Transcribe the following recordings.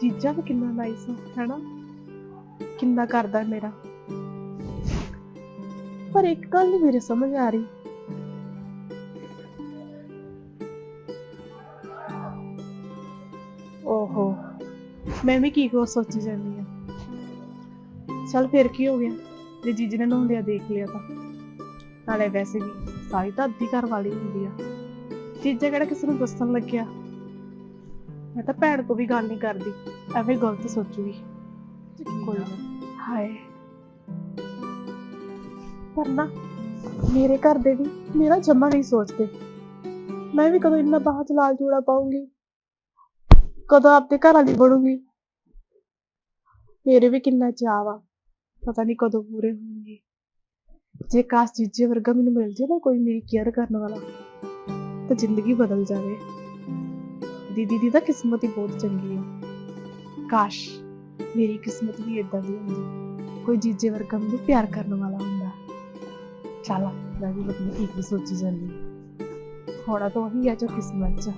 ਜੀਜਾ ਵੀ ਕਿੰਨਾ ਨਾਈਸ ਆ, ਹੈਨਾ? ਕਿੰਨਾ ਕਰਦਾ ਮੇਰਾ। ਪਰ ਇੱਕ ਗੱਲ ਨਹੀਂ ਮੇਰੇ ਸਮਝ ਆ ਰਹੀ। ਓਹੋ, ਮੈਂ ਵੀ ਕੀ ਕੋ ਸੋਚੀ ਜਾਂਦੀ ਆ। ਚਲ ਫਿਰ ਕੀ ਹੋ ਗਿਆ? ਜੇ ਜੀਜੇ ਨੇ ਨਹਾਉਂਦਿਆਂ ਦੇਖ ਲਿਆ ਤਾਂ। ਨਾਲੇ ਵੈਸੇ ਵੀ ਸਾਰੀ ਤਾਂ ਅੱਧੀ ਘਰ ਵਾਲੀ ਹੁੰਦੀ ਆ। ਜੀਜਾ ਕਿਹੜਾ ਕਿਸੇ ਨੂੰ ਦੱਸਣ ਲੱਗਿਆ? ਮੈਂ ਤਾਂ ਭੈਣ ਕੋ ਵੀ ਗੱਲ ਨਹੀਂ ਕਰਦੀ, ਐਵੇਂ ਗਲਤ ਸੋਚੂਗੀ। ਕੋਈ ਨਾ। ਹਾਏ। ਪਰ ਨਾ, ਮੇਰੇ ਘਰ ਦੇ ਵੀ ਮੇਰਾ ਜਮਾ ਨਹੀਂ ਸੋਚਦੇ। ਮੈਂ ਵੀ ਕਦੋਂ ਇੰਨਾ ਬਾਹਰ ਲਾਲ ਜੂੜਾ ਪਾਉਂਗੀ? ਕਦੋਂ ਆਪਦੇ ਘਰ ਵਾਲੀ ਬਣੂਗੀ? ਮੇਰੇ ਵੀ ਕਿੰਨਾ ਚਾਅ ਵਾ। ਪਤਾ ਨਹੀਂ ਕਦੋਂ ਪੂਰੇ ਹੋਣਗੇ। ਜੇ ਕਾਸ਼ ਜੀਜੇ ਵਰਗਾ ਮੈਨੂੰ ਮਿਲ ਜੇ ਨਾ ਕੋਈ ਮੇਰੀ ਕੇਅਰ ਕਰਨ ਵਾਲਾ। ਤਾਂ ਜ਼ਿੰਦਗੀ ਬਦਲ ਜਾਵੇ ਦੀਦੀ ਦੀ ਤਾਂ ਕਿਸਮਤ ਹੀ ਬਹੁਤ ਚੰਗੀ ਹੈ ਕਾਸ਼ ਮੇਰੀ ਕਿਸਮਤ ਵੀ ਇਦਾਂ ਦੀ ਹੁੰਦੀ ਕੋਈ ਜੀਜੇ ਵਰਗਾ ਮੈਨੂੰ ਪਿਆਰ ਕਰਨ ਵਾਲਾ ਹੁੰਦਾ ਚੱਲ ਮੈਂ ਵੀ ਆਪਣੀ ਇੱਕ ਸੋਚੀ ਜਾਂਦੀ ਹੋਣਾ ਤਾਂ ਉਹੀ ਹੈ ਜੋ ਕਿਸਮਤ ਚ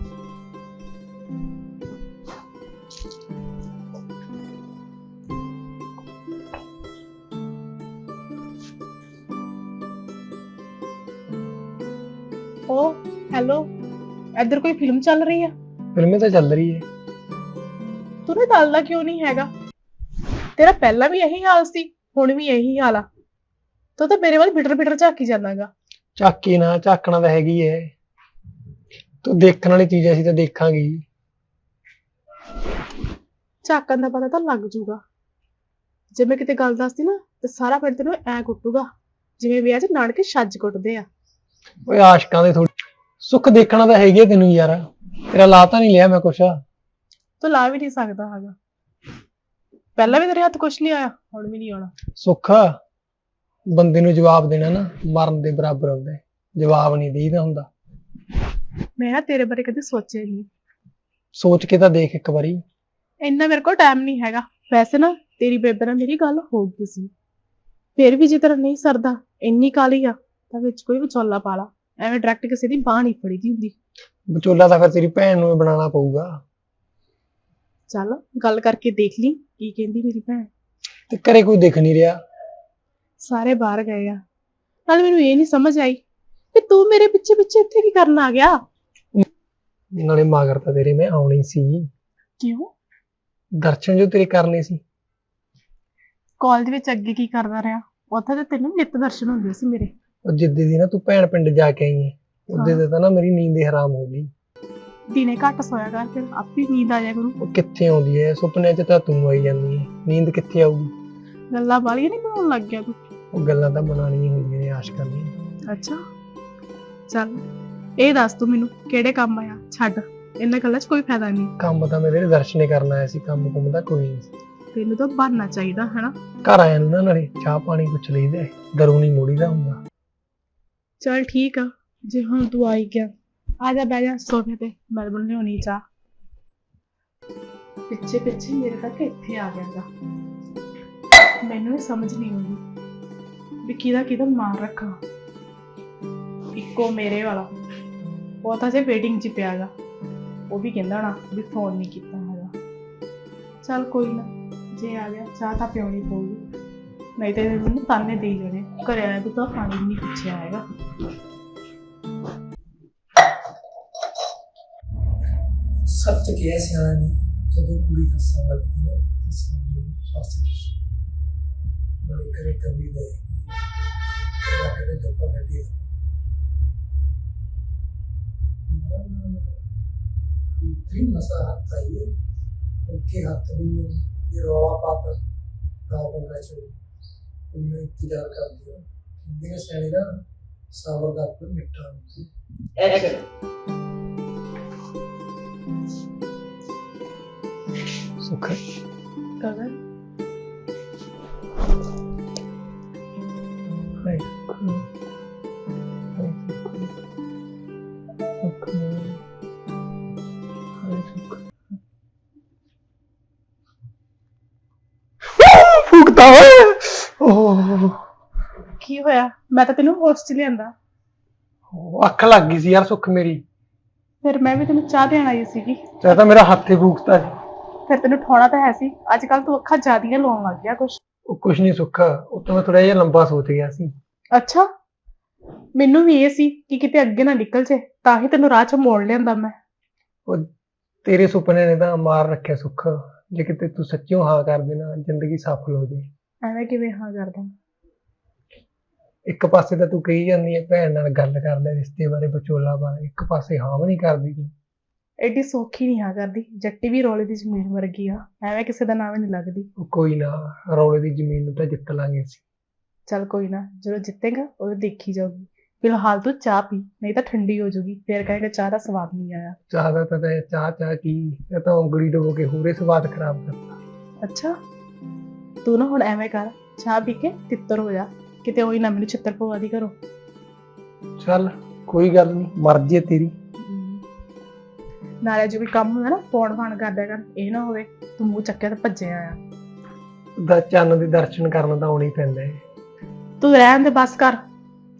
ਹੈਲੋ ਇੱਧਰ ਕੋਈ ਫਿਲਮ ਚੱਲ ਰਹੀ ਆ? ਫਿਲਮੇ ਤਾਂ ਚੱਲ ਰਹੀ ਹੈ ਤੂੰ ਨਾ ਦੱਲਦਾ ਕਿਉਂ ਨਹੀਂ ਹੈਗਾ? ਤੇਰਾ ਪਹਿਲਾਂ ਵੀ ਇਹੀ ਹਾਲ ਸੀ ਹੁਣ ਵੀ ਇਹੀ ਹਾਲ ਆ। ਤੂੰ ਤਾਂ ਮੇਰੇ ਵੱਲ ਬਿਟਰ ਬਿਟਰ ਝਾਕੀ ਜਾਂਦਾਗਾ। ਝਾਕੀ ਨਾ ਝਾਕਣਾ ਤਾਂ ਹੈਗੀ ਏ। ਤੂੰ ਦੇਖਣ ਵਾਲੀ ਚੀਜ਼ ਅਸੀਂ ਤਾਂ ਦੇਖਾਂਗੇ ਹੀ। ਝਾਕਣ ਦਾ ਪਤਾ ਤਾਂ ਲੱਗ ਜੂਗਾ। ਜੇ ਮੈਂ ਕਿਤੇ ਗੱਲ ਦੱਸਦੀ ਨਾ ਤੇ ਸਾਰਾ ਪਿੰਡ ਤੈਨੂੰ ਐ ਕੁੱਟੂਗਾ। ਜਿਵੇਂ ਵਿਆਹ 'ਚ ਨਾਨਕੇ ਛੱਜ ਕੁੱਟਦੇ ਆ। ਓਏ ਆਸ਼ਕਾਂ ਦੇ ਥੋੜੀ ਸੁੱਖ ਦੇਖਣਾ ਤਾਂ ਹੈਗੀ ਤੈਨੂੰ ਯਾਰ। ਤੇਰਾ ਲਾ ਤਾਂ ਨਹੀਂ ਲਿਆ ਮੈਂ ਕੁਛ। ਤੂੰ ਲਾ ਵੀ ਨਹੀਂ ਸਕਦਾ ਹੈਗਾ। ਪਹਿਲਾਂ ਵੀ ਤੇਰੇ ਹੱਥ ਕੁਛ ਨਹੀਂ ਆਇਆ ਹੁਣ ਵੀ ਨਹੀਂ ਆਉਣਾ। ਸੁੱਖ ਬੰਦੇ ਨੂੰ ਜਵਾਬ ਦੇਣਾ ਨਾ ਮਰਨ ਦੇ ਬਰਾਬਰ ਹੁੰਦਾ। ਹੈ। ਜਵਾਬ ਨਹੀਂ ਦੇਈਦਾ ਹੁੰਦਾ। ਮੈਂ ਨਾ ਤੇਰੇ ਬਾਰੇ ਕਦੇ ਸੋਚਿਆ ਹੀ ਨਹੀਂ। ਸੋਚ ਕੇ ਤਾਂ ਦੇਖ ਇੱਕ ਵਾਰੀ। ਇੰਨਾ ਮੇਰੇ ਕੋਲ ਟਾਈਮ ਨਹੀਂ ਹੈਗਾ। ਵੈਸੇ ਨਾ ਤੇਰੀ ਬੇਬੇ ਨਾਲ ਮੇਰੀ ਗੱਲ ਹੋ ਗਈ ਸੀ। ਫਿਰ ਵੀ ਜੇ ਤੇਰਾ ਨਹੀਂ ਸਰਦਾ ਇੰਨੀ ਕਾਲੀ ਆ ਤਾਂ ਵਿੱਚ ਕੋਈ ਵਿਚੋਲਾ ਪਾ ਲਾ। ਐਵੇਂ ਡਾਇਰੈਕਟ ਕਿਸੇ ਦੀ ਬਾਹ ਨਹੀਂ ਫੜੀ ਦੀ ਹੁੰਦੀ। ਵਿਚੋਲਾ ਤਾਂ ਫਿਰ ਤੇਰੀ ਭੈਣ ਨੂੰ ਹੀ ਬਣਾਉਣਾ ਪਊਗਾ। ਚੱਲ ਗੱਲ ਕਰਕੇ ਦੇਖ ਲਈ ਕੀ ਕਹਿੰਦੀ ਮੇਰੀ ਭੈਣ। ਤੇ ਘਰੇ ਕੋਈ ਦਿਖ ਨਹੀਂ ਰਿਹਾ। ਸਾਰੇ ਬਾਹਰ ਗਏ ਆ। ਨਾਲ ਮੈਨੂੰ ਇਹ ਨਹੀਂ ਸਮਝ ਆਈ ਕਿ ਤੂੰ ਮੇਰੇ ਪਿੱਛੇ ਪਿੱਛੇ ਇੱਥੇ ਕੀ ਕਰਨ ਆ ਗਿਆ। ਨਾਲੇ ਮਾਗਰ ਤਾਂ ਤੇਰੇ ਮੈਂ ਆਉਣੀ ਸੀ। ਕਿਉਂ? ਦਰਸ਼ਨ ਜੋ ਤੇਰੇ ਕਰਨੇ ਸੀ। ਕਾਲਜ ਵਿੱਚ ਅੱਗੇ ਕੀ ਕਰਦਾ ਰਿਹਾ? ਉੱਥੇ ਤੇ ਤੈਨੂੰ ਨਿੱਤ ਦਰਸ਼ਨ ਹੁੰਦੇ ਸੀ ਮੇਰੇ। ਉਹ ਜਿੱਦੇ ਦੀ ਨਾ ਤੂੰ ਭੈਣ ਪਿੰਡ ਜਾ ਕੇ ਆਈ ਹੈ ਉਹਦੇ ਤੇ ਤਾਂ ਨਾ ਮੇਰੀ ਨੀਂਦ ਹੀ ਹਰਾਮ ਹੋ ਗਈ। ਦਿਨੇ ਘੱਟ ਸੋਇਆ ਕਰ ਫਿਰ ਆਪੇ ਨੀਂਦ ਆ ਜਾਇਆ ਕਰੂ। ਉਹ ਕਿੱਥੇ ਆਉਂਦੀ ਹੈ ਸੁਪਨਿਆਂ 'ਚ ਤਾਂ ਤੂੰ ਆਈ ਜਾਂਦੀ ਹੈ ਨੀਂਦ ਕਿੱਥੇ ਆਊਗੀ? ਗੱਲਾਂ ਵਾਲੀਆਂ ਨਹੀਂ ਬਣਾਉਣ ਲੱਗ ਗਿਆ ਤੂੰ? ਉਹ ਗੱਲਾਂ ਤਾਂ ਬਣਾਉਣੀਆਂ ਹੁੰਦੀਆਂ ਨੇ ਆਸ਼ਕਾਂ ਦੀਆਂ ਅੱਛਾ। ਚੱਲ ਇਹ ਦੱਸ ਤੂੰ ਮੈਨੂੰ ਕਿਹੜੇ ਕੰਮ ਆਇਆ? ਛੱਡ। ਇਹਨਾਂ ਗੱਲਾਂ 'ਚ ਕੋਈ ਫਾਇਦਾ ਨਹੀਂ ਕੰਮ ਤਾਂ ਮੈਂ ਤੇਰੇ ਦਰਸ਼ਨੇ ਕਰਨ ਆਇਆ ਸੀ ਕੰਮ ਕੁੰਮ ਦਾ ਕੋਈ ਨਹੀਂ ਤੈਨੂੰ ਤਾਂ ਬਣਨਾ ਚਾਹੀਦਾ ਹਨਾ? ਘਰ ਆਇਆ ਨੂੰ ਨਾ ਨਾਲੇ ਚਾਹ ਪਾਣੀ ਪੁੱਛ ਲਈਦਾ ਦਰੂ ਨਹੀਂ ਮੋੜੀਦਾ ਹੁੰਦਾ ਚੱਲ ਠੀਕ ਆ, ਜੇ ਹੁਣ ਤੂੰ ਆਈ ਗਿਆ, ਆ ਜਾ ਬਹਿ ਜਾ ਸੋਫੇ ਤੇ ਮੈਂ ਬਣਾਉਣੀ ਚਾਹ। ਪਿੱਛੇ ਪਿੱਛੇ ਮੇਰੇ ਤੱਕ ਇੱਥੇ ਆ ਗਿਆਗਾ ਮੈਨੂੰ ਇਹ ਸਮਝ ਨਹੀਂ ਆਉਂਦੀ ਵੀ ਕਿਹਦਾ ਕਿਹਦਾ ਮਾਰ ਰੱਖਾਂ। ਇੱਕੋ ਮੇਰੇ ਵਾਲਾ। ਉਹ ਤਾਂ ਜੇ ਵੇਟਿੰਗ 'ਚ ਪਿਆ ਗਾ। ਉਹ ਵੀ ਕਹਿੰਦਾ ਨਾ ਵੀ ਫੋਨ ਨਹੀਂ ਕੀਤਾ ਹੈਗਾ। ਚੱਲ ਕੋਈ ਨਾ, ਜੇ ਆ ਗਿਆ, ਚਾਹ ਤਾਂ ਪਿਉਣੀ ਪਊਗੀ। ਨਹੀਂ ਤੇ ਮੈਨੂੰ ਤਾਨੇ ਦੇ ਜਾਣੇ ਘਰੇ ਆਇਆ ਤੂੰ ਤਾਂ ਪਾਣੀ ਵੀ ਨਹੀਂ ਪੁੱਛਿਆ ਹੈਗਾ ਸੱਚ ਕਿਹਾ ਸਿਆਣਾ ਨੇ ਜਦੋਂ ਕੁੜੀ ਹੱਸਣ ਲੱਗਦੀ ਨਾ ਤਾਂ ਸਮਝ ਹੱਸ ਗਈ ਨਾਲੇ ਕਰੇ ਕਵੀ ਦੇ ਨਾ ਕਦੇ ਜੱਪਾ ਗੱਡੀ ਨਾ ਨਾ ਨਾ ਕੁਤਰੀ ਮਸਾ ਹੱਥ ਆਈਏ उनके हाथ में ये रौला पाता ਤਾਂ ਪੰਗਾ ਚ ਉਹਨੇ ਇੰਤਜ਼ਾਰ ਕਰ ਦਿਆ ਕਹਿੰਦੇ ਨੇ ਸਿਆਣੇ ਨਾ ਸਾਵਰ ਦਾ ਕੋਈ ਮਿੱਠਾ ਹੁੰਦੀ ਸੁਖ ਗਗਨ ਹਾਏ ਸੁਖ ਹਾਏ ਸੁਖ ਸੁਖ ਹਾਏ ਸੁਖ ਫੁਕਦਾ ਓਏ ਓਹ ਕੀ ਹੋਇਆ? ਮੈਂ ਤਾਂ ਤੈਨੂੰ ਹੋਸ਼ ਚ ਲਿਆਂਦਾ। ਉਹ ਅੱਖ ਲੱਗ ਗਈ ਸੀ ਯਾਰ ਸੁੱਖ ਮੇਰੀ। ਫਿਰ ਮੈਂ ਵੀ ਤੈਨੂੰ ਚਾਹ ਦੇਣ ਆਈ ਸੀਗੀ। ਚਾਹ ਤਾਂ ਮੇਰਾ ਹੱਥ ਫੂਕਤਾ ਸੀ। ਫਿਰ ਤੈਨੂੰ ਠਾਉਣਾ ਤਾਂ ਹੈ ਸੀ। ਅੱਜ ਕੱਲ ਤੂੰ ਅੱਖਾਂ ਜ਼ਿਆਦੀਆਂ ਲਾਉਣ ਲੱਗ ਗਿਆ ਕੁਛ। ਉਹ ਕੁਛ ਨਹੀਂ ਸੁੱਖਾ ਉਹ ਤਾਂ ਮੈਂ ਥੋੜਾ ਜਿਹਾ ਲੰਬਾ ਸੋਚ ਗਿਆ ਸੀ। ਅੱਛਾ। ਮੈਨੂੰ ਵੀ ਇਹ ਸੀ ਕਿ ਕਿਤੇ ਅੱਗੇ ਨਾ ਨਿਕਲ ਜੇ ਤਾਂ ਹੀ ਤੈਨੂੰ ਰਾਹ 'ਚ ਮੋੜ ਲਿਆਂਦਾ ਮੈਂ। ਉਹ ਤੇਰੇ ਸੁਪਨੇ ਨੇ ਤਾਂ ਮਾਰ ਰੱਖਿਆ ਸੁੱਖ। ਜੇ ਕਿਤੇ ਤੂੰ ਸੱਚਿਓ ਹਾਂ ਕਰ ਦੇਣਾ ਜ਼ਿੰਦਗੀ ਸਫਲ ਹੋ ਜੇ। ਐਵੇਂ ਕਿਵੇਂ ਹਾਂ ਕਰਦਾ ਇੱਕ ਪਾਸੇ ਤਾਂ ਤੂੰ ਕਹੀ ਜਾਂਦੀ ਹੈ ਭੈਣ ਨਾਲ ਗੱਲ ਕਰ ਲੈ ਰਿਸ਼ਤੇ ਬਾਰੇ ਵਿਚੋਲਾ ਬਾਰੇ ਇੱਕ ਪਾਸੇ ਹਾਂ ਵੀ ਨਹੀਂ ਕਰਦੀ ਤੂੰ। ਐਡੀ ਸੌਖੀ ਨਹੀਂ ਹਾਂ ਕਰਦੀ ਜੱਟੀ ਵੀ ਰੋਲੇ ਦੀ ਜ਼ਮੀਨ ਵਰਗੀ ਆ ਐਵੇਂ ਕਿਸੇ ਦਾ ਨਾਮ ਨਹੀਂ ਲੱਗਦੀ। ਉਹ ਕੋਈ ਨਾ ਰੌਲੇ ਦੀ ਜ਼ਮੀਨ ਨੂੰ ਤਾਂ ਜਿੱਤ ਲਾਂਗੇ ਅਸੀਂ। ਚੱਲ ਕੋਈ ਨਾ ਜਦੋਂ ਜਿੱਤੇਗਾ ਉਦੋਂ ਦੇਖੀ ਜਾਊਗੀ। ਫਿਲਹਾਲ ਤੂੰ ਚਾਹ ਪੀ ਨਹੀਂ ਤਾਂ ਠੰਡੀ ਹੋ ਜਾਊਗੀ ਫਿਰ ਕਹੇਗਾ ਚਾਹ ਦਾ ਸਵਾਦ ਨਹੀਂ ਆਇਆ। ਚਾਹ ਦਾ ਤਾਂ ਤੇ ਚਾਹ ਚਾਹ ਕੀ ਇਹ ਤਾਂ ਉਂਗਲੀ ਡੁਬੋ ਕੇ ਹੋਰੇ ਸਵਾਦ ਖਰਾਬ ਕਰਤਾ। ਅੱਛਾ ਤੂੰ ਨਾ ਹੁਣ ਐਵੇਂ ਕਰ ਚਾਹ ਪੀ ਕੇ ਤਿੱਤਰ ਹੋ ਜਾ। ਕਿਤੇ ਉਹੀ ਨਾ ਮੈਨੂੰ ਛਿੱਤਰ ਪਵਾ ਦੀ ਕਰੋ ਚੱਲ ਕੋਈ ਗੱਲ ਨਹੀਂ ਮਰਜ਼ੀ ਹੈ ਤੇਰੀ। ਨਾਲੇ ਜੋ ਵੀ ਕੰਮ ਹੁੰਦਾ ਨਾ ਫੋਨ ਫਾਨ ਕਰਦਿਆ ਕਰ ਇਹ ਨਾ ਹੋਵੇ ਤੂੰ ਮੂੰਹ ਚੱਕਿਆ ਤੇ ਭੱਜਿਆ ਆ। ਦਾ ਚੰਨ ਦੇ ਦਰਸ਼ਨ ਕਰਨ ਤਾਂ ਆਉਣਾ ਪੈਂਦਾ ਹੈ ਤੂੰ ਰਹਿਣ ਦੇ ਬਸ ਕਰ।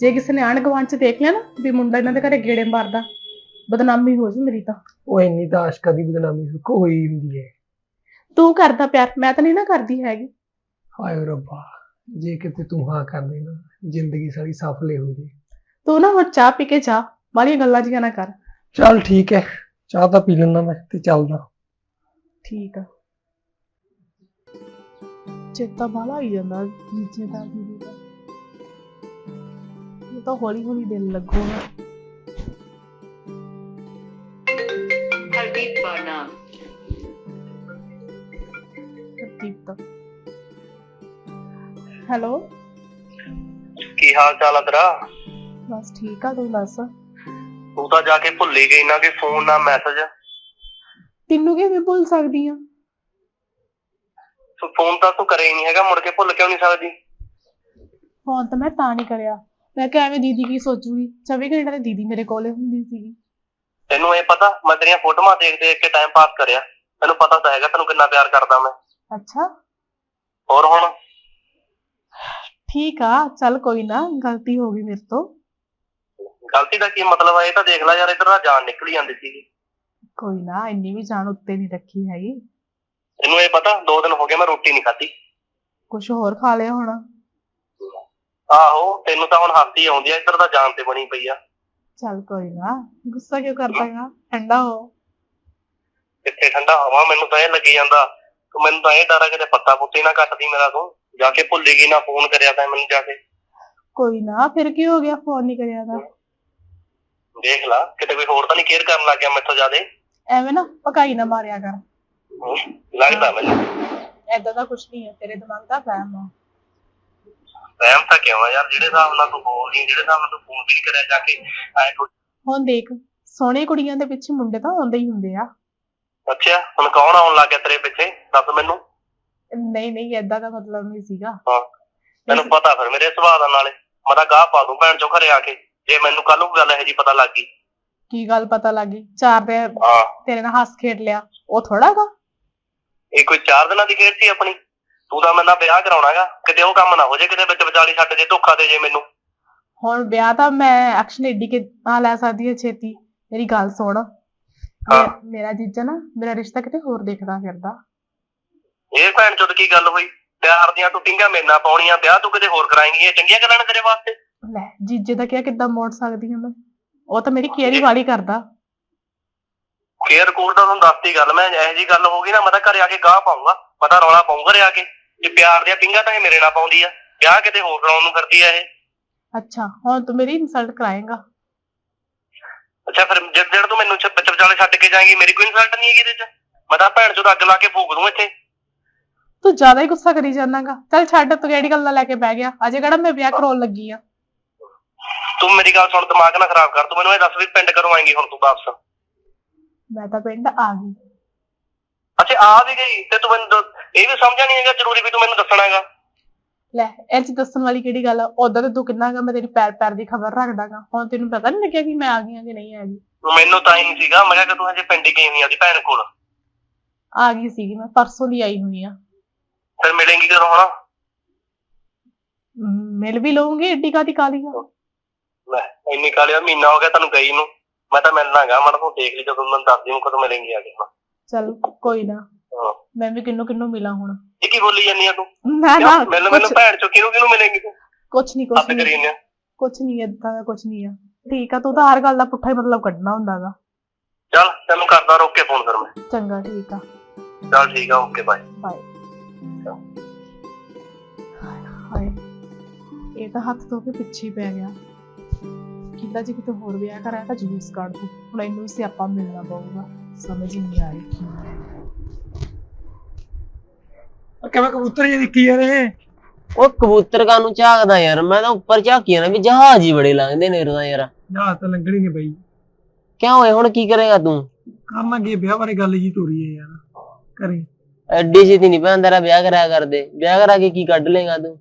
ਜੇ ਕਿਸੇ ਨੇ ਆਣ ਗੁਆਂਢ ਚ ਦੇਖ ਲਿਆ ਨਾ ਵੀ ਮੁੰਡਾ ਇਹਨਾਂ ਦੇ ਘਰੇ ਗੇੜੇ ਮਾਰਦਾ ਬਦਨਾਮੀ ਹੋ ਜੂ ਮੇਰੀ ਤਾਂ। ਉਹ ਇੰਨੀ ਤਾਂ ਆਸ਼ਕਾ ਦੀ ਬਦਨਾਮੀ ਹੋਈ ਹੁੰਦੀ ਹੈ ਤੂੰ ਕਰਦਾ ਪਿਆਰ ਮੈਂ ਤਾਂ ਨਹੀਂ ਨਾ ਕਰਦੀ ਹੈਗੀ। ਹਾਏ ਰੱਬਾ। ਜੇ ਕਿਤੇ ਤੂੰ ਹਾਂ ਕਰ ਦੇਣਾ ਜ਼ਿੰਦਗੀ ਸਾਰੀ ਸਫਲ ਹੀ ਹੋ ਜੇ ਤੂੰ ਨਾ ਹੁਣ ਚਾਹ ਪੀ ਕੇ ਜਾ ਬਾਲੀਆਂ ਗੱਲਾਂ ਜੀਆਂ ਨਾ ਕਰ। ਚੱਲ ਠੀਕ ਹੈ ਚਾਹ ਤਾਂ ਪੀ ਲੈਂਦਾ ਮੈਂ ਤੇ ਚੱਲਦਾ। ਠੀਕ ਆ। ਚੇਤਾ ਬਾਲਾ ਆਈ ਜਾਂਦਾ ਜੀਜੇ ਦਾ ਦੀਦੀ ਦਾ ਇਹ ਤਾਂ ਹੌਲੀ ਹੌਲੀ ਦਿਲ ਲੱਗੂਗਾ। ਹਰਦੀਪ ਬਾਣਾ। ਹੈਲੋ। ਕੀ ਹਾਲ ਚਾਲ ਆ ਤੇਰਾ? ਬਸ ਠੀਕ ਆ ਤੂੰ ਦੱਸ? ਤੂੰ ਤਾਂ ਜਾ ਕੇ ਭੁੱਲ ਹੀ ਗਈ ਨਾ ਕਿ ਫੋਨ ਨਾ ਮੈਸੇਜ। ਤੈਨੂੰ ਕਿਵੇਂ ਭੁੱਲ ਸਕਦੀ ਆ? ਤੂੰ ਫੋਨ ਤਾਂ ਤੂੰ ਕਰੇ ਹੀ ਨਹੀਂ ਹੈਗਾ ਮੁੜ ਕੇ ਭੁੱਲ ਕਿਉਂ ਨਹੀਂ ਸਕਦੀ? ਫੋਨ ਤਾਂ ਮੈਂ ਤਾਂ ਨਹੀਂ ਕਰਿਆ। ਮੈਂ ਕਿਹਾ ਐਵੇਂ ਦੀਦੀ ਕੀ ਸੋਚੂਗੀ? 24 ਘੰਟੇ ਤਾਂ ਦੀਦੀ ਮੇਰੇ ਕੋਲੇ ਹੁੰਦੀ ਸੀਗੀ। ਤੈਨੂੰ ਇਹ ਪਤਾ ਮੈਂ ਤੇਰੀਆਂ ਫੋਟੋਆਂ ਦੇਖ ਦੇਖ ਕੇ ਟਾਈਮ ਪਾਸ ਕਰਿਆ। ਤੈਨੂੰ ਪਤਾ ਤਾਂ ਹੈਗਾ ਤੈਨੂੰ ਕਿੰਨਾ ਪਿਆਰ ਕਰਦਾ ਮੈਂ। ਅੱਛਾ। ਹੋਰ ਹੁਣ? ਠੀਕ ਆ ਚੱਲ ਕੋਈ ਨਾ ਗਲਤੀ ਹੋ ਗਈ ਮੇਰੇ ਤੋਂ। ਗਲਤੀ ਦਾ ਕੀ ਮਤਲਬ ਹੈ ਇਹ ਤਾਂ ਦੇਖ ਲੈ ਯਾਰ ਇਧਰ ਦਾ ਜਾਨ ਨਿਕਲੀ ਜਾਂਦੀ ਸੀਗੀ ਕੋਈ ਨਾ ਇੰਨੀ ਵੀ ਜਾਨ ਉੱਤੇ ਨਹੀਂ ਰੱਖੀ ਹੈਗੀ। ਤੈਨੂੰ ਇਹ ਪਤਾ ਦੋ ਦਿਨ ਹੋ ਗਏ ਮੈਂ ਰੋਟੀ ਨਹੀਂ ਖਾਧੀ। ਕੁਝ ਹੋਰ ਖਾ ਲਿਆ ਹੋਣਾ? ਆਹੋ ਤੈਨੂੰ ਤਾਂ ਹੁਣ ਹਾਸੀ ਆਉਂਦੀ ਆ ਇਧਰ ਦਾ ਜਾਨ ਤੇ ਬਣੀ ਪਈ ਆ। ਚੱਲ ਕੋਈ ਨਾ ਗੁੱਸਾ ਕਿਉਂ ਕਰਦਾ ਹੈਗਾ? ਠੰਡਾ ਹੋ। ਕਿੱਥੇ ਠੰਡਾ ਹਵਾ? ਮੈਨੂੰ ਤਾਂ ਇਹ ਲੱਗੀ ਜਾਂਦਾ ਤੂੰ ਮੈਨੂੰ ਤਾਂ ਇਹ ਡਰ ਆ ਕਿਤੇ ਪੱਤਾ ਪੁੱਤੀ ਨਾ ਕੱਟਦੀ ਮੇਰਾ ਤੂੰ। ਜਾ ਕੇ ਭੁੱਲ ਗਈ ਨਾ ਫੋਨ ਕਰਿਆ ਤਾਂ ਮੈਨੂੰ ਜਾ ਕੇ ਕੋਈ ਨਾ ਫਿਰ ਕੀ ਹੋ ਗਿਆ ਫੋਨ ਨਹੀਂ ਕਰਿਆ ਤਾਂ? ਦੇਖ ਲਾ ਕਿਤੇ ਕੋਈ ਹੋਰ ਤਾਂ ਨਹੀਂ ਕੇਅਰ ਕਰਨ ਲੱਗ ਗਿਆ ਮੈਥੋਂ ਜ਼ਿਆਦੇ। ਐਵੇਂ ਨਾ ਪਕਾਈ ਨਾ ਮਾਰਿਆ ਕਰ। ਲੱਗਦਾ ਮੈਨੂੰ। ਐਦਾਂ ਦਾ ਕੁਝ ਨਹੀਂ ਹੈ ਤੇਰੇ ਦਿਮਾਗ ਦਾ ਵਹਿਮ ਆ। ਵਹਿਮ ਤਾਂ ਕਿਉਂ ਆ ਯਾਰ ਜਿਹੜੇ ਹਿਸਾਬ ਨਾਲ ਤੂੰ ਬੋਲ ਨਹੀਂ ਜਿਹੜੇ ਹਿਸਾਬ ਨਾਲ ਤੂੰ ਫੋਨ ਵੀ ਨਹੀਂ ਕਰਿਆ ਜਾ ਕੇ ਐ ਹੁਣ ਦੇਖ ਸੋਹਣੇ ਕੁੜੀਆਂ ਦੇ ਪਿੱਛੇ ਮੁੰਡੇ ਤਾਂ ਆਉਂਦੇ ਹੀ ਹੁੰਦੇ ਆ। ਅੱਛਾ ਹੁਣ ਕੌਣ ਆਉਣ ਲੱਗ ਗਿਆ ਤੇਰੇ ਪਿੱਛੇ? ਦੱਸ ਮੈਨੂੰ। ਨਹੀਂ ਨਹੀਂ ਐਦਾਂ ਦਾ ਮਤਲਬ ਨਹੀਂ ਸੀਗਾ। ਹਾਂ ਤੈਨੂੰ ਪਤਾ ਫਿਰ ਮੇਰੇ ਸੁਭਾਅ ਦਾ ਨਾਲੇ। ਮੈਂ ਤਾਂ ਗਾਹ ਪਾ ਦੂੰ ਭੈਣ ਚੋਂ ਘਰੇ ਆ ਕੇ। ਜੇ ਮੈਨੂੰ ਕੱਲ ਨੂੰ ਗੱਲ ਇਹੋ ਜੀ ਪਤਾ ਲੱਗ ਗਈ। ਕੀ ਗੱਲ ਪਤਾ ਲੱਗੀ ਚਾਰ ਦੇ ਹਾਂ। ਤੇਰੇ ਨਾਲ ਹੱਸ ਖੇਡ ਲਿਆ। ਉਹ ਥੋੜਾ ਗਾ? ਇਹ ਕੋਈ ਚਾਰ ਦਿਨਾਂ ਦੀ ਖੇਡ ਸੀ ਆਪਣੀ? ਤੂੰ ਤਾਂ ਮੇਰੇ ਨਾਲ ਵਿਆਹ ਕਰਾਉਣਾਗਾ। ਕਿਤੇ ਉਹ ਕੰਮ ਨਾ ਹੋ ਜੇ ਕਿਤੇ ਵਿੱਚ ਵਿਚਾਲੀ ਛੱਡ ਜੇ ਧੋਖਾ ਦੇ ਜੇ ਮੈਨੂੰ। ਹੁਣ ਵਿਆਹ ਤਾਂ ਮੈਂ ਐਕਸ਼ਨ ਏਡੀ ਕਿ ਆ ਲੈ ਸਕਦੀ ਹੈ ਛੇਤੀ। ਮੇਰੀ ਗੱਲ ਸੁਣ। ਹਾਂ। ਮੇਰਾ ਜੀਜਾ ਨਾ ਮੇਰਾ ਰਿਸ਼ਤਾ ਕਿਤੇ ਹੋਰ ਦੇਖਦਾ ਫਿਰਦਾ। ਇਹ ਭੈਣ ਚੋਦ ਕੀ ਗੱਲ ਹੋਈ? ਪਿਆਰ ਦੀਆਂ ਤੂੰ ਟਿੰਗਾ ਮੇਰੇ ਨਾਲ ਪਾਉਣੀਆਂ ਵਿਆਹ ਤੂੰ ਕਿਤੇ ਹੋਰ ਕਰਾਏਂਗੀ ਇਹ ਚੰਗੀਆਂ ਗੱਲਾਂ ਨੇ ਤੇਰੇ ਵਾਸਤੇ? ਲੈ ਜੀਜੇ ਦਾ ਕਿਹਾ ਕਿੱਦਾਂ ਮੋੜ ਸਕਦੀ ਹਾਂ ਮੈਂ? ਉਹ ਤਾਂ ਮੇਰੀ ਕੇਅਰ ਹੀ ਵਾਲੀ ਕਰਦਾ। ਫੇਰ ਕੋਲ ਦਾ ਤੁਹਾਨੂੰ ਦੱਸਤੀ ਗੱਲ ਮੈਂ ਇਹੋ ਜੀ ਗੱਲ ਹੋ ਗਈ ਨਾ ਮੈਂ ਤਾਂ ਘਰੇ ਆ ਕੇ ਗਾਹ ਪਾਉਂਗਾ ਮੈਂ ਤਾਂ ਰੌਲਾ ਪਾਉਂਗਾ ਘਰੇ ਆ ਕੇ। ਜੇ ਪਿਆਰ ਦੀਆਂ ਪਿੰਗਾ ਤਾਂ ਇਹ ਮੇਰੇ ਨਾਲ ਪਾਉਂਦੀ ਆ ਵਿਆਹ ਕਿਤੇ ਹੋਰ ਕਰਾਉਣ ਨੂੰ ਕਰਦੀ ਆ ਇਹ। ਅੱਛਾ ਹੁਣ ਤੂੰ ਮੇਰੀ ਇਨਸਲਟ ਕਰਾਏਗਾ। ਅੱਛਾ ਫਿਰ ਜਿਸ ਦਿਨ ਤੂੰ ਮੈਨੂੰ ਵਿੱਚ ਵਿਚਾਲੇ ਛੱਡ ਕੇ ਜਾਏਂਗੀ ਮੇਰੀ ਕੋਈ ਇਨਸਲਟ ਨਹੀਂ ਹੈਗੀ ਇਹਦੇ ਚ? ਮੈਂ ਤਾਂ ਭੈਣ ਚੋਦ ਅੱਗ ਲਾ ਕੇ ਫੂਕ ਦੂੰ ਇੱਥੇ। ਤੂੰ ਜ਼ਿਆਦਾ ਹੀ ਗੁੱਸਾ ਕਰੀ ਜਾਂਦਾਗਾ। ਚੱਲ ਛੱਡ ਤੂੰ ਕਿਹੜੀ ਗੱਲ ਦਾ ਲੈ ਕੇ ਬਹਿ ਗਿਆ? ਅਜੇ ਕਿਹੜਾ ਮੈਂ ਵਿਆਹ ਕਰਾਉਣ ਲੱਗੀ ਆ? ਤੂੰ ਮੇਰੀ ਗੱਲ ਸੁਣ ਦਿਮਾਗ ਨਾ ਖਰਾਬ ਕਰ। ਤੂੰ ਮੈਨੂੰ ਇਹ ਦੱਸ ਵੀ ਪਿੰਡ ਕਦੋਂ ਆਏਂਗੀ ਹੁਣ ਤੂੰ ਵਾਪਸ? ਮੈਂ ਤਾਂ ਪਿੰਡ ਆ ਗਈ। ਅੱਛਾ ਆ ਵੀ ਗਈ ਤੇ ਤੂੰ ਮੈਨੂੰ ਇਹ ਵੀ ਸਮਝਿਆ ਨਹੀਂ ਹੈਗਾ ਜ਼ਰੂਰੀ ਵੀ ਤੂੰ ਮੈਨੂੰ ਦੱਸਣਾ ਹੈਗਾ। ਲੈ ਇਹ ਚ ਦੱਸਣ ਵਾਲੀ ਕਿਹੜੀ ਗੱਲ ਆ? ਉਦੋਂ ਤੇ ਤੂੰ ਕਿੰਨਾ ਗਾ ਮੈਂ ਤੇਰੀ ਪੈਰ ਪੈਰ ਦੀ ਖਬਰ ਰੱਖਦਾਗਾ। ਹੁਣ ਤੈਨੂੰ ਪਤਾ ਨਹੀਂ ਲੱਗਿਆ ਕਿ ਮੈਂ ਆ ਗਈ ਆ ਕਿ ਨਹੀਂ ਆ ਗਈ। ਮੈਨੂੰ ਤਾਂ ਹੀ ਨਹੀਂ ਸੀਗਾ ਮੈਂ ਕਿਹਾ ਕਿ ਤੂੰ ਹਜੇ ਪਿੰਡ ਹੀ ਗਈ ਹੋਈ ਆ ਦੀ ਭੈਣ ਕੋਲ। ਆ ਗਈ ਸੀਗੀ ਮੈਂ ਪਰਸੋਂ ਦੀ ਆਈ ਹੋਈ ਆ। ਫਿਰ ਮਿਲੇਂਗੀ ਕਦੋਂ ਹੁਣ ਮ, ਮਿਲ ਵੀ ਲਵਾਂਗੀ ਏਡੀ ਕਾਦੀ ਕਾਲੀ ਆ? ਲੈ ਇੰਨੀ ਕਾਲਿਆ ਮਹੀਨਾ ਹੋ ਗਿਆ ਤੈਨੂੰ ਗਈ ਨੂੰ। ਮੈਂ ਤਾਂ ਮਿਲਣਾਗਾ ਮਨ ਤੂੰ ਦੇਖ ਲਈ ਜਦੋਂ ਮੈਨੂੰ ਦੱਸ ਦੀ ਕਦੋਂ ਮਿਲेंगे ਆ ਕੇ। ਚੱਲ ਕੋਈ ਨਾ। ਹਾਂ। ਮੈਂ ਵੀ ਕਿੰਨੂੰ ਕਿੰਨੂੰ ਮਿਲਾਂ ਹੁਣ। ਇਹ ਕੀ ਬੋਲੀ ਜਾਂਦੀ ਆ ਤੂੰ? ਨਾ ਨਾ? ਮੈਨੂੰ ਮੈਨੂੰ ਭੈਣ ਚੋ ਕਿਹਨੂੰ ਕਿਹਨੂੰ ਮਿਲेंगी ਤੂੰ? ਕੁਛ ਨਹੀਂ ਹੱਦ ਕੁਛ ਕਰੀ ਨਹੀਂ ਨੇ ਕੁਛ ਨਹੀਂ ਏਦਾਂ ਦਾ ਕੁਛ ਨਹੀਂ ਆ। ਠੀਕ ਆ ਤੂੰ ਤਾਂ ਹਰ ਗੱਲ ਦਾ ਪੁੱਠਾ ਹੀ ਮਤਲਬ ਕੱਢਣਾ ਹੁੰਦਾਗਾ ਚੱਲ ਤੈਨੂੰ ਕਰਦਾ ਰੋਕ ਕੇ ਫੋਨ ਫਿਰ ਮੈਂ। ਚੰਗਾ ਠੀਕ ਆ। ਚੱਲ ਠੀਕ ਆ ਓਕੇ ਬਾਏ। ਬਾਏ। ਹਾਏ ਇਹ ਤਾਂ ਹੱਥ ਤੋਂ ਵੀ ਪਿੱਛੇ ਹੀ ਪੈ ਗਿਆ। ਕਿੰਦਾ ਜੇ ਕਿਤੇ ਹੋਰ ਵਿਆਹ ਕਰਾਇਆ ਤਾਂ ਜਲੂਸ ਕੱਢ ਦੂ। ਹੁਣ ਇਹਨੂੰ ਵੀ ਸਿਆਪਾ ਮਿਲਣਾ ਪਊਗਾ। ਸਮਝ ਹੀ ਨਹੀਂ ਆ ਰਹੀ ਕਿਵੇਂ ਕਬੂਤਰ ਜੇ ਦੇਖੀ ਯਾਰ ਇਹ ਉਹ ਕਬੂਤਰ ਕਾ ਨੂੰ ਝਾਕਦਾ ਯਾਰ? ਮੈਂ ਤਾਂ ਉੱਪਰ ਝਾਕੀਆਂ ਨਾ ਵੀ ਜਹਾਜ਼ ਹੀ ਬੜੇ ਲੰਘਦੇ ਨੇ ਰੋਦਾ ਯਾਰ। ਜਹਾਜ਼ ਤਾਂ ਲੰਘਣੀ ਨਹੀਂ ਬਈ ਕਿਉਂ ਹੋਏ ਹੁਣ ਕੀ ਕਰੇਗਾ ਤੂੰ? ਕਰਨਾ ਕੀ ਵਿਆਹ ਬਾਰੇ ਗੱਲ ਜੀ ਤੋਰੀ ਹੈ ਯਾਰ। ਕਰੇ। ਐਡੀ ਛੇਤੀ ਨਹੀਂ ਭੈਣ ਤੇਰਾ ਵਿਆਹ ਕਰਾਇਆ ਕਰਦੇ। ਵਿਆਹ ਕਰਾ ਕੇ ਕੀ ਕੱਢ ਲੇਗਾ ਤੂੰ?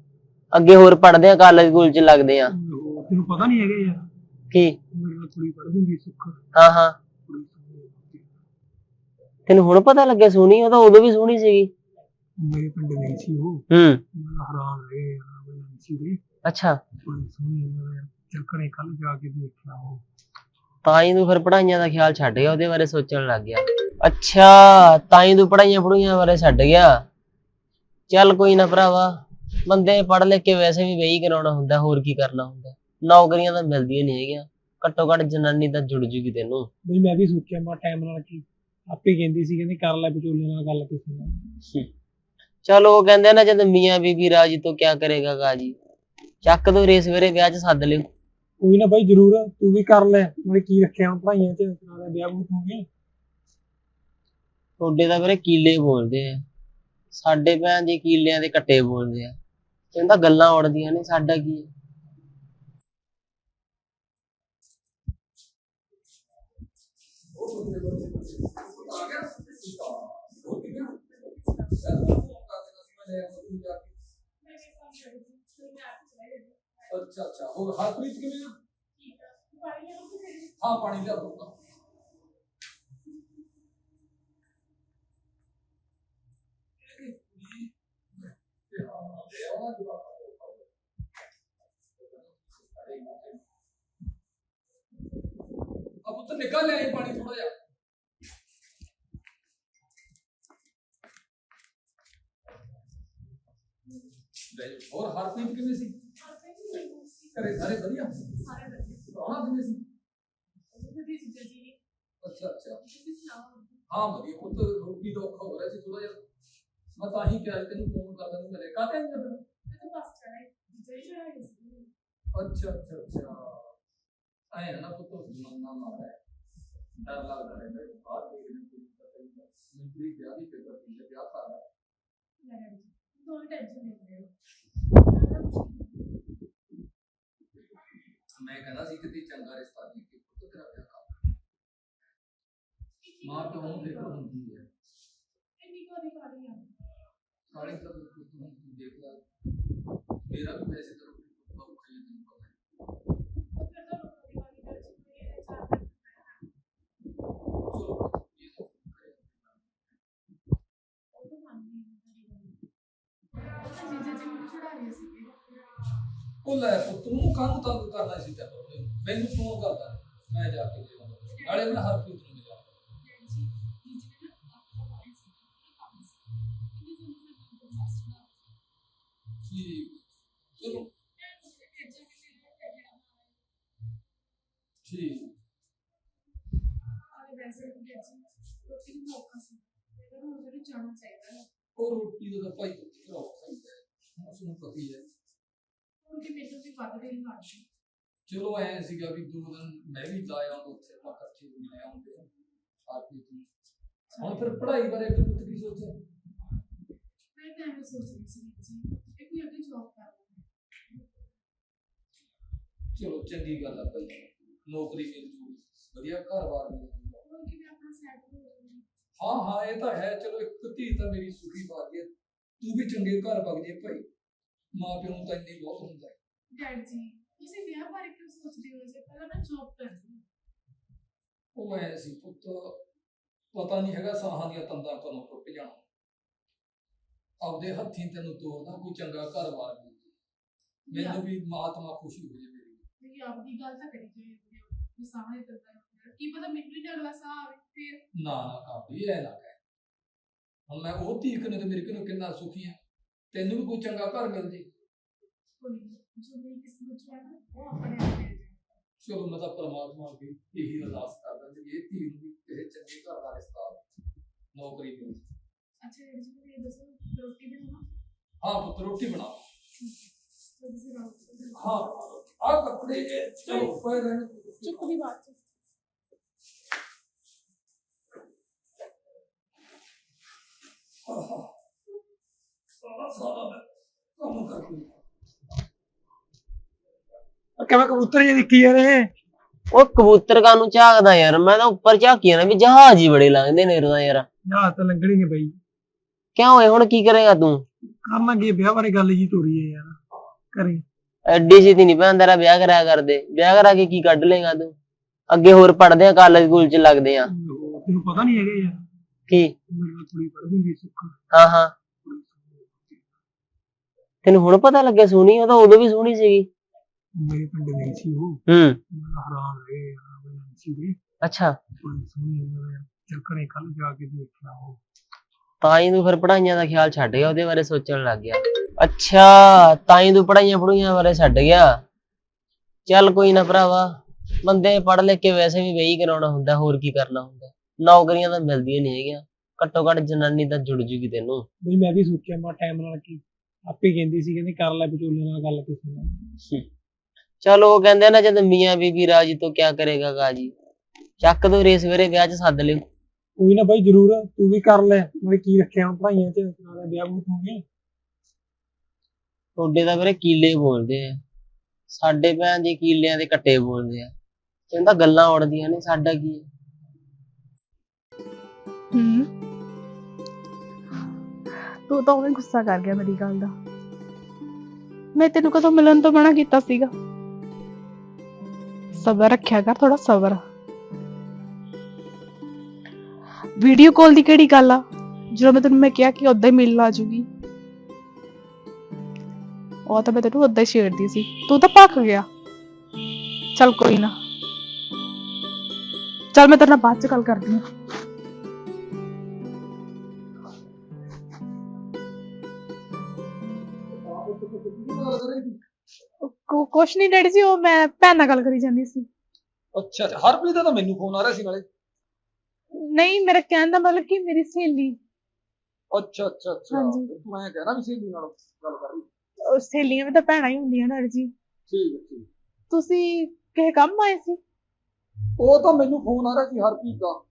ਅੱਗੇ ਹੋਰ ਪੜਦੇ ਆ ਕਾਲਜ ਸਕੂਲ ਚ ਲੱਗਦੇ ਆ। ਉਹ ਤੈਨੂੰ ਪਤਾ ਨਹੀਂ ਹੈਗਾ ਯਾਰ। ਕੀ? ਮੇਰੇ ਨਾਲ ਕੁੜੀ ਪੜ੍ਹਦੀ ਹੁੰਦੀ ਸੁੱਖ। ਹਾਂ ਹਾਂ। ਤੈਨੂੰ ਹੁਣ ਪਤਾ ਲੱਗਿਆ ਸੋਹਣੀ ਉਹ ਤਾਂ ਉਦੋਂ ਵੀ ਸੋਹਣੀ ਸੀਗੀ। ਮੇਰੇ ਪਿੰਡ ਗਈ ਸੀ ਉਹ। ਹੂੰ। ਮੈਂ ਹੈਰਾਨ ਰਹਿ ਗਿਆ ਸੀ ਵੀ ਅੱਛਾ। ਬੜੀ ਸੋਹਣੀ ਹੈ ਯਾਰ ਚੱਲ ਘਰੇ ਕੱਲ ਜਾ ਕੇ ਦੇਖਿਆ ਉਹ। ਤਾਂ ਹੀ ਤੂੰ ਫਿਰ ਪੜਾਈਆਂ ਦਾ ਖਿਆਲ ਛੱਡ ਗਿਆ ਉਹਦੇ ਬਾਰੇ ਸੋਚਣ ਲੱਗ ਗਿਆ। ਅੱਛਾ ਤਾਂ ਹੀ ਤੂੰ ਪੜਾਈਆਂ ਪੜੂਈਆਂ ਬਾਰੇ ਛੱਡ ਗਿਆ। ਚੱਲ ਕੋਈ ਨਾ ਭਰਾਵਾ ਬੰਦੇ ਪੜ ਲਿਖ ਕੇ ਵੈਸੇ ਵੀ ਹੀ ਕਰਾਉਣਾ ਹੁੰਦਾ ਹੋਰ ਕੀ ਕਰਨਾ ਹੁੰਦਾ। ਨੌਕਰੀਆਂ ਤਾਂ ਮਿਲਦੀਆਂ ਨਹੀਂ ਹੈਗੀਆਂ ਘੱਟੋ ਘੱਟ ਜਨਾਨੀ ਤਾਂ ਜੁੜ ਜੂਗੀ ਤੈਨੂੰ। ਬਈ ਮੈਂ ਵੀ ਸੋਚਿਆ ਮੈਂ ਟਾਈਮ ਨਾਲ ਕੀ ਆਪੇ ਕਹਿੰਦੀ ਸੀ ਕਹਿੰਦੀ ਕਰ ਲੈ ਵਿਚੋਲੇ ਨਾਲ ਗੱਲ ਕਿਸੇ ਨਾਲ। ਚਲ ਉਹ ਕਹਿੰਦੇ ਨਾ ਜਦ ਮੀਆਂ ਬੀਬੀ ਰਾਜੀ ਤੋਂ ਕਿਆ ਕਰੇਗਾ ਕਾਜੀ? ਚੱਕ ਦੋ ਰੇਸ ਵੇਰੇ ਵਿਆਹ ਚ ਸੱਦ ਲਿਓ। ਕੋਈ ਨਾ ਬਾਈ ਜ਼ਰੂਰ, ਤੂੰ ਵੀ ਕਰ ਲੈ ਮੈਂ ਕੀ ਰੱਖਿਆ ਹੁਣ ਪੜਾਈਆਂ ਚ ਨਾਲੇ ਵਿਆਹ ਹੋਊਗੀ ਤੁਹਾਡੇ ਤਾਂ ਵੀਰੇ ਕੀਲੇ ਬੋਲਦੇ ਆ। ਸਾਡੇ ਭੈਣ ਦੇ ਕੀਲਿਆਂ ਦੇ ਕੱਟੇ ਬੋਲਦੇ ਆ। ਕਹਿੰਦਾ ਗੱਲਾਂ ਉੜਦੀਆਂ ਨੇ, ਸਾਡਾ ਕੀ ਹੈ ਅੱਛਾ ਅੱਛਾ ਹੋਰ ਹਰਪ੍ਰੀਤ ਕਿਵੇਂ ਆ ਹਾਂ ਪਾਣੀ ਲਿਆ ਦੋ ਅਬ ਉੱਤੇ ਨਿਕਲ ਲੈ ਪਾਣੀ ਥੋੜਾ ਜਿਹਾ ਲੈ ਜਾਓ। ਹੋਰ ਹਰਪ੍ਰੀਤ ਕਿਵੇਂ ਸੀ ਘਰੇ ਸਾਰੇ ਵਧੀਆ? ਪ੍ਰਾਹੁਣਾ ਕਿਵੇਂ ਸੀ? ਅੱਛਾ ਅੱਛਾ। ਹਾਂ ਵਧੀਆ। ਉਹ ਤਾਂ ਰੋਟੀ ਦਾ ਔਖਾ ਹੋ ਰਿਹਾ ਸੀ ਥੋੜਾ ਜਿਹਾ। ਮੈਂ ਤਾਂ ਹੀ ਕਿਹਾ ਸੀ ਤੈਨੂੰ ਫੋਨ ਕਰਦਾ ਨਹੀਂ ਕਰੇ ਕਾਹਤੇ ਆਈ ਫਿਰ? ਅੱਛਾ ਅੱਛਾ ਅੱਛਾ। ਆਏ ਨਾ ਪੁੱਤ ਮੰਨਣਾ ਨਾ ਹੈ ਡਰ ਲੱਗਦਾ ਹੈ ਬਾਹਰ ਦੇਖਣੇ ਕੋਈ ਪਤਾ ਨਹੀਂ ਮੈਨੂੰ ਵੀ ਵਿਆਹ ਦੀ ਪੇਪਰ ਦੀ ਵਿਆਹ ਤਾਂ ਆ ਰਿਹਾ। ਮੈਂ ਕਹਿੰਦਾ ਸੀ ਕਿਤੇ ਚੰਗਾ ਰਿਸ਼ਤਾ ਦੇਖ ਕੇ ਪੁੱਤ ਤੇਰਾ ਵਿਆਹ ਕਰ ਮਾਂ ਪਿਓ ਨੂੰ ਫਿਕਰ ਹੁੰਦੀ ਹੈ ਸਾਲੇ ਤਾਂ ਪੁੱਤ ਨੂੰ ਤੂੰ ਦੇਖ ਲੈ ਮੇਰਾ ਵੀ ਵੈਸੇ ਤਾਂ ਰੋਟੀ ਟੁੱਕਾ ਔਖਾ ਹੀ ਹੈ, ਤੈਨੂੰ ਪਤਾ ਹੈ ਚਲੋ ਇਹ ਤਾਂ ਕਰੇ ਉਹ ਲੈ ਪੁੱਤ ਨੂੰ ਕਾਹਨੂੰ ਤੰਗ ਕਰਨਾ ਸੀ ਤੈਨੂੰ ਮੈਨੂੰ ਫੋਨ ਕਰਦਾ ਮੈਂ ਜਾ ਕੇ ਲੈ ਆਉਂਦਾ ਨਾਲੇ ਮੈਂ ਹਰਪ੍ਰੀਤ ਨੂੰ ਮਿਲਿਆ ਠੀਕ ਚਲੋ ਠੀਕ ਉਹ ਰੋਟੀ ਦਾ ਤਾਂ ਭਾਈ ਪੁੱਤ ਕਰਾਓ ਚਾਹੀਦਾ ਹੈ ਉਸ ਨੂੰ ਪਤਾ ਹੀ ਹੈ ਚਲੋ ਐ ਸੀਗਾ ਵੀ ਦੋ ਦਿਨ ਮੈਂ ਵੀ ਲਾਇਆ ਉੱਥੇ ਆਪਾਂ ਇਕੱਠੇ ਮਿਲ ਆਉਂਦੇ ਹਰਪ੍ਰੀਤ ਨੂੰ ਹੁਣ ਫਿਰ ਪੜ੍ਹਾਈ ਬਾਰੇ ਫਿਰ ਪੁੱਤ ਕੀ ਸੋਚਿਆ ਚਲੋ ਚੰਗੀ ਗੱਲ ਆ ਭਾਈ ਨੌਕਰੀ ਮਿਲ ਜੂ ਵਧੀਆ ਘਰ-ਬਾਰ ਮਿਲ ਜੂਗਾ ਹਾਂ ਹਾਂ ਇਹ ਤਾਂ ਹੈ ਚਲੋ ਇੱਕ ਧੀ ਤਾਂ ਮੇਰੀ ਸੁਖੀ ਬਾਤ ਹੈ ਤੂੰ ਵੀ ਚੰਗੇ ਘਰ ਵਗ ਜੇ ਭਾਈ ਮਾਂ ਪਿਓ ਨੂੰ ਤਾਂ ਇੰਨੀ ਬਹੁਤ ਹੁੰਦਾ ਹੈ। ਡੈਡ ਜੀ ਤੁਸੀਂ ਵਿਆਹ ਬਾਰੇ ਕਿਉਂ ਸੋਚਦੇ ਹੋ? ਜੇ ਪਹਿਲਾਂ ਮੈਂ ਜੌਬ ਕਰਦੀ। ਹਾਂ ਉਹ ਐ ਸੀ ਪੁੱਤ ਪਤਾ ਨਹੀਂ ਹੈਗਾ ਸਾਹਾਂ ਦੀਆਂ ਤੰਦਾਂ ਕਦੋਂ ਟੁੱਟ ਜਾਣ। ਆਪਦੇ ਹੱਥੀਂ ਤੈਨੂੰ ਤੋਰਦਾ ਕੋਈ ਚੰਗਾ ਘਰ-ਬਾਰ ਮਿਲ ਜੇ ਮੈਨੂੰ ਵੀ ਮਾਤਮਾ ਖੁਸ਼ੀ ਹੋ ਜੇ ਮੇਰੀ। ਮੇਰੀ ਆਪਦੀ ਗੱਲ ਤਾਂ ਕਰੀ ਜਾਏ ਵੀ ਸਾਹਮਣੇ ਕਰਦਾ ਹੈ ਕੀ ਪਤਾ ਮੈਨੂੰ ਹੀ ਨਾ ਅਗਲਾ ਸਾਹ ਆਵੇ ਫਿਰ। ਨਾ ਨਾ ਕਾਬੀ ਐ ਨਾ ਕਹਿ। ਹੁਣ ਮੈਂ ਉਹ ਧੀ ਕਨੇ ਤੇ ਮੇਰੇ ਕੋਲ ਕਿੰਨਾ ਸੁਖੀ ਆ? ਤੈਨੂੰ ਵੀ ਕੋਈ ਚੰਗਾ ਘਰ ਮਿਲ ਜੇ। ਕੋਈ ਨੀ, ਜੋ ਮੇਰੀ ਕਿਸਮਤ ਚ ਹੈ ਨਾ ਉਹ ਆਪਣੇ ਆਪ ਮਿਲ ਜਾਏ ਚਲੋ ਮੈਂ ਤਾਂ ਪਰਮਾਤਮਾ ਅੱਗੇ ਇਹੀ ਅਰਦਾਸ ਕਰਦਾ ਕਿ ਇਹ ਧੀ ਨੂੰ ਵੀ ਕਿਸੇ ਚੰਗੇ ਘਰ ਦਾ ਰਿਸ਼ਤਾ ਆਵੇ, ਨੌਕਰੀ ਮਿਲੇ ਅੱਛਾ ਡੈਡੀ ਜੀ ਮੈਨੂੰ ਇਹ ਦੱਸੋ ਰੋਟੀ ਬਣਾਉਣਾ ਹਾਂ ਪੁੱਤ ਰੋਟੀ ਬਣਾ ਤਾਂ ਤੁਸੀਂ ਰਹੋ ਹਾਂ ਆ ਕੱਪੜੇ ਜੇ ਚਲੋ ਪਏ ਰਹਿਣ ਚੁੱਪ ਦੀ ਬਾਤ ਚ ਆਹਾ। ਸਾਰਾ ਸਾਰਾ ਮੈਂ ਕੰਮ ਕਰਦੀ ਕਿਵੇਂ ਕਬੂਤਰ ਜੇ ਦੇਖੀ ਯਾਰ ਇਹ ਉਹ ਕਬੂਤਰ ਕਾਨੂੰ ਝਾਕਦਾ ਯਾਰ? ਮੈਂ ਤਾਂ ਉੱਪਰ ਝਾਕੀ ਨਾ ਵੀ ਜਹਾਜ਼ ਹੀ ਬੜੇ ਲੰਘਦੇ ਨੇ ਰਦਾ ਯਾਰ। ਯਾਰ ਤਾਂ ਲੰਗੜੀ ਨਹੀਂ ਬਈ। ਕਿਉਂ ਓਏ ਹੁਣ ਕੀ ਕਰੇਗਾ ਤੂੰ? ਕਰਨਾ ਕੀ ਵਿਆਹ ਬਾਰੇ ਗੱਲ ਜੀ ਤੋਰੀ ਹੈ ਯਾਰ। ਕਰੇ। ਐਡੀ ਛੇਤੀ ਨਹੀਂ ਭੈਣ ਤੇਰਾ ਵਿਆਹ ਕਰਾਇਆ ਕਰਦੇ। ਵਿਆਹ ਕਰਾ ਕੇ ਕੀ ਕੱਢ ਲੇਗਾ ਤੂੰ? ਅੱਗੇ ਹੋਰ ਪੜਦੇ ਆ ਕਾਲਜ ਸਕੂਲ ਚ ਲੱਗਦੇ ਆ। ਤੈਨੂੰ ਪਤਾ ਨਹੀਂ ਹੈਗਾ ਯਾਰ। ਕੀ? ਮੇਰੇ ਨਾਲ ਕੁੜੀ ਸੀ ਸੁੱਖ। ਹਾਂ ਹਾਂ। ਤੈਨੂੰ ਹੁਣ ਪਤਾ ਲੱਗਿਆ ਸੋਹਣੀ ਉਹ ਤਾਂ ਉਦੋਂ ਵੀ ਸੋਹਣੀ ਸੀਗੀ। ਮੇਰੇ ਪਿੰਡ ਗਈ ਸੀ ਉਹ। ਹੂੰ। ਮੈਂ ਹੈਰਾਨ ਰਹਿ ਗਿਆ ਸੀ ਵੀ ਅੱਛਾ। ਬੜੀ ਸੋਹਣੀ ਯਾਰ ਚੱਲ ਘਰੇ ਕੱਲ ਜਾ ਕੇ ਦੇਖਣਾ ਉਹ। ਤਾਂ ਹੀ ਤੂੰ ਫਿਰ ਪੜਾਈਆਂ ਦਾ ਖਿਆਲ ਛੱਡ ਗਿਆ ਉਹਦੇ ਬਾਰੇ ਸੋਚਣ ਲੱਗ ਗਿਆ। ਅੱਛਾ ਤਾਂ ਹੀ ਤੂੰ ਪੜਾਈਆਂ ਪੜੂਈਆਂ ਬਾਰੇ ਛੱਡ ਗਿਆ। ਚੱਲ ਕੋਈ ਨਾ ਭਰਾਵਾ ਬੰਦੇ ਪੜ ਲਿਖ ਕੇ ਵੈਸੇ ਵੀ ਵਹੀ ਕਰਾਉਣਾ ਹੁੰਦਾ ਹੋਰ ਕੀ ਕਰਨਾ ਹੁੰਦਾ। ਨੌਕਰੀਆਂ ਤਾਂ ਮਿਲਦੀਆਂ ਨਹੀਂ ਹੈਗੀਆਂ। ਘੱਟੋ ਘੱਟ ਜਨਾਨੀ ਤਾਂ ਜੁੜ ਜੂਗੀ ਤੈਨੂੰ। ਬਈ ਮੈਂ ਵੀ ਸੋਚਿਆ ਮੈਂ ਟਾਈਮ ਨਾਲ ਕੀ ਆਪੇ ਕਹਿੰਦੀ ਸੀ ਕਹਿੰਦੀ ਕਰ ਲੈ ਵਿਚੋਲੇ ਨਾਲ ਗੱਲ ਕਿਸੇ ਨਾਲ। ਚਲੋ ਉਹ ਕਹਿੰਦੇ ਨਾ ਜਦ ਮੀਆਂ ਬੀਬੀ ਰਾਜੀ ਤੋਂ ਕਿਆ ਕਰੇਗਾ ਕਾਜੀ? ਚੱਕ ਦੋ ਰੇਸ ਵੇਰੇ ਵਿਆਹ 'ਚ ਸੱਦ ਲਿਓ। ਕੋਈ ਨਾ ਬਾਈ ਜ਼ਰੂਰ ਤੂੰ ਵੀ ਕਰ ਲੈ। ਮੈਂ ਕੀ ਰੱਖਿਆ ਹੁਣ ਪੜਾਈਆਂ ਚ? ਨਾਲੇ ਵਿਆਹ ਬੂਹ ਹੋਊਗੀ ਤੁਹਾਡੇ ਤਾਂ ਵੀਰੇ ਕੀਲੇ ਬੋਲਦੇ ਆ। ਸਾਡੇ ਭੈਣ ਜੀ ਕੀਲਿਆਂ ਦੇ ਕੱਟੇ ਬੋਲਦੇ ਆ। ਕਹਿੰਦਾ ਗੱਲਾਂ ਉੜਦੀਆਂ ਨੇ ਸਾਡਾ ਕੀ ਹੈ ਹੂੰ। ਤੂੰ ਤਾਂ ਉਵੇਂ ਗੁੱਸਾ ਕਰ ਗਿਆ ਮੇਰੀ ਗੱਲ ਦਾ। ਮੈਂ ਤੈਨੂੰ ਕਦੋਂ ਮਿਲਣ ਤੋਂ ਮਨਾ ਕੀਤਾ ਸੀਗਾ? ਸਬਰ ਰੱਖਿਆ ਕਰ ਥੋੜਾ ਸਬਰ। ਵੀਡੀਓ ਕਾਲ ਦੀ ਕਿਹੜੀ ਗੱਲ ਆ? ਜਦੋਂ ਮੈਂ ਤੈਨੂੰ ਮੈਂ ਕਿਹਾ ਕਿ ਉਦਾਂ ਹੀ ਮਿਲ ਆ ਜੂਗੀ ਉਹ ਤਾਂ ਮੈਂ ਤੈਨੂੰ ਉਦਾਂ ਹੀ ਛੇੜਦੀ ਸੀ। ਤੂੰ ਤਾਂ ਭੱਖ ਗਿਆ। ਚੱਲ ਕੋਈ ਨਾ। ਚੱਲ ਮੈਂ ਤੇਰੇ ਨਾਲ ਬਾਅਦ ਚ ਗੱਲ ਕਰਦੀ ਹਾਂ। ਕੁਛ ਨਹੀਂ ਡੈਡੀ ਜੀ ਉਹ ਮੈਂ ਭੈਣ ਨਾਲ ਗੱਲ ਕਰੀ ਜਾਂਦੀ ਸੀ। ਅੱਛਾ ਅੱਛਾ ਹਰਪ੍ਰੀਤ ਦਾ ਤਾਂ ਮੈਨੂੰ ਫੋਨ ਆ ਰਿਹਾ ਸੀ ਨਾਲੇ। ਨਹੀਂ ਮੇਰਾ ਕਹਿਣ ਦਾ ਮਤਲਬ ਕਿ ਮੇਰੀ ਸਹੇਲੀ। ਅੱਛਾ ਅੱਛਾ ਅੱਛਾ। ਹਾਂਜੀ। ਫਿਰ ਤੂੰ ਐਂ ਕਹਿਣਾ ਵੀ ਸਹੇਲੀ ਨਾਲ ਗੱਲ ਕਰ ਰਹੀ ਉਹ ਸਹੇਲੀਆਂ ਵੀ ਤਾਂ ਭੈਣਾਂ ਹੀ ਹੁੰਦੀਆਂ ਡੈਡੀ ਜੀ। ਠੀਕ ਹੈ ਠੀਕ। ਤੁਸੀਂ ਕਿਸੇ ਕੰਮ ਆਏ ਸੀ? ਉਹ ਤਾਂ ਮੈਨੂੰ ਫੋਨ ਆ ਰਿਹਾ ਸੀ ਹਰਪ੍ਰੀਤ ਦਾ।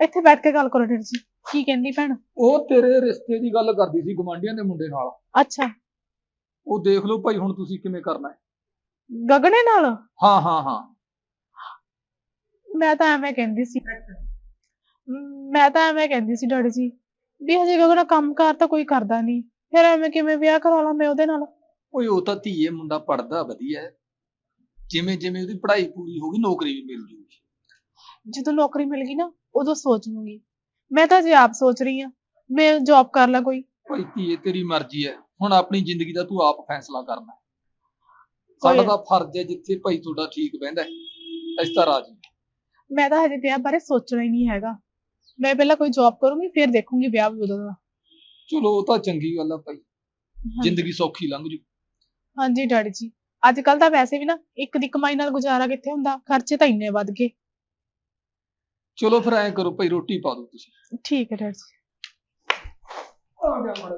ਇੱਥੇ ਬੈਠ ਕੇ ਗੱਲ ਕਰੋ ਡੈਡੀ ਜੀ। ਕੀ ਕਹਿੰਦੀ ਭੈਣ? ਉਹ ਤੇਰੇ ਰਿਸ਼ਤੇ ਦੀ ਗੱਲ ਕਰਦੀ ਸੀ ਗਵਾਂਢੀਆਂ ਦੇ ਮੁੰਡੇ ਨਾਲ। ਅੱਛਾ। ਉਹ ਦੇਖ ਲਓ ਭਾਈ ਹੁਣ ਤੁਸੀਂ ਕਿਵੇਂ ਕਰਨਾ ਹੈ। ਗਗਨੇ ਨਾਲ? ਹਾਂ ਹਾਂ ਹਾਂ। ਮੈਂ ਤਾਂ ਐਵੇਂ ਕਹਿੰਦੀ ਸੀ। ਮ, ਤਾਂ ਐਵੇਂ ਕਹਿੰਦੀ ਸੀ ਡੈਡੀ ਜੀ ਵੀ ਹਜੇ ਗਗਨਾ ਕੰਮਕਾਰ ਤਾਂ ਕੋਈ ਕਰਦਾ ਨਹੀਂ। ਫਿਰ ਐਵੇਂ ਕਿਵੇਂ ਵਿਆਹ ਕਰਾ ਲਾਂ ਮੈਂ ਉਹਦੇ ਨਾਲ? ਓਏ ਉਹ ਤਾਂ ਧੀਏ ਮੁੰਡਾ ਪੜਦਾ ਵਧੀਆ ਹੈ। ਜਿਵੇਂ ਜਿਵੇਂ ਉਹਦੀ ਪੜ੍ਹਾਈ ਪੂਰੀ ਹੋ ਗਈ ਨੌਕਰੀ ਵੀ ਮਿਲ ਜੂਗੀ। ਜਦੋਂ ਨੌਕਰੀ ਮਿਲ ਗਈ ਨਾ ਉਦੋਂ ਸੋਚ ਲੂੰਗੀ। ਮੈਂ ਤਾਂ ਜੇ ਆਪ ਸੋਚ ਰਹੀ ਹਾਂ ਮੈਂ ਜੌਬ ਕਰ ਲਾਂ ਕੋਈ। ਭਾਈ ਧੀਏ ਤੇਰੀ ਮਰਜ਼ੀ ਹੈ। ਹੁਣ ਆਪਣੀ ਜ਼ਿੰਦਗੀ ਦਾ ਤੂੰ ਆਪ ਫੈਸਲਾ ਕਰਨਾ। ਸਾਡਾ ਤਾਂ ਫਰਜ਼ ਹੈ ਜਿੱਥੇ ਭਾਈ ਤੁਹਾਡਾ ਠੀਕ ਬਹਿੰਦਾ ਹੈ, ਅਸੀਂ ਤਾਂ ਰਾਜੀ। ਮੈਂ ਤਾਂ ਹਜੇ ਵਿਆਹ ਬਾਰੇ ਸੋਚਣਾ ਹੀ ਨਹੀਂ ਹੈਗਾ। ਮੈਂ ਪਹਿਲਾਂ ਕੋਈ ਜੌਬ ਕਰੂੰਗੀ ਫਿਰ ਦੇਖੂੰਗੀ ਵਿਆਹ ਵੀ ਉਦੋਂ ਦਾ। ਚਲੋ ਉਹ ਤਾਂ ਚੰਗੀ ਗੱਲ ਆ ਭਾਈ। ਜ਼ਿੰਦਗੀ ਸੌਖੀ ਲੰਘ ਜੂ। ਹਾਂਜੀ ਡੈਡੀ ਜੀ ਅੱਜ ਕੱਲ ਤਾਂ ਵੈਸੇ ਵੀ ਨਾ ਇੱਕ ਦੀ ਕਮਾਈ ਨਾਲ ਗੁਜ਼ਾਰਾ ਕਿੱਥੇ ਹੁੰਦਾ? ਖਰਚੇ ਤਾਂ ਇੰਨੇ ਵੱਧ ਗਏ। ਚਲੋ ਫਿਰ ਐਂ ਕਰੋ ਭਾਈ ਰੋਟੀ ਪਾ ਦਿਓ ਤੁਸੀਂ। ਠੀਕ ਹੈ ਡੈਡੀ ਜੀ। ਆ ਗਿਆ ਮਾੜਾ